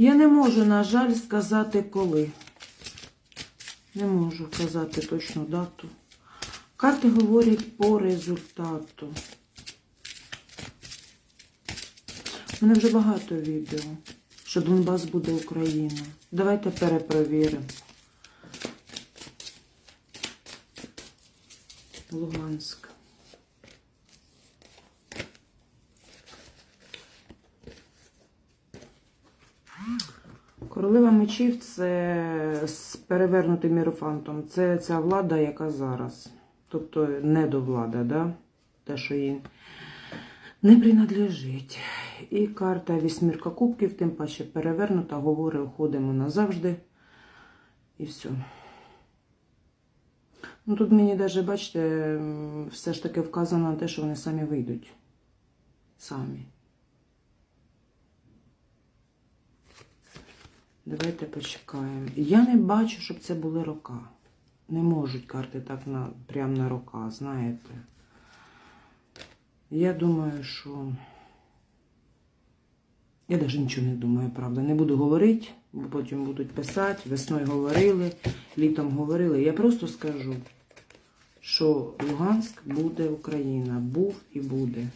Я не можу, на жаль, сказати коли. Не можу казати точну дату. Карти говорять по результату. У мене вже багато відео, що Донбас буде Україна. Давайте перепровіримо. Луганськ. Королева мечів це з перевернутим іерофантом. Це ця влада, яка зараз. Тобто недовлада, да? те, що їй не принадлежить. І карта вісьмірка кубків, тим паче перевернута, говорить, уходимо назавжди. І все. Ну тут мені навіть, бачите, все ж таки вказано на те, що вони самі вийдуть. Самі. Давайте почекаємо. Я не бачу, щоб це були рока. Не можуть карти так на, прямо на рока, знаєте. Я думаю, що. Я навіть нічого не думаю, правда. Не буду говорити, бо потім будуть писати. Весною говорили, літом говорили. Я просто скажу, що Луганськ буде Україна. Був і буде.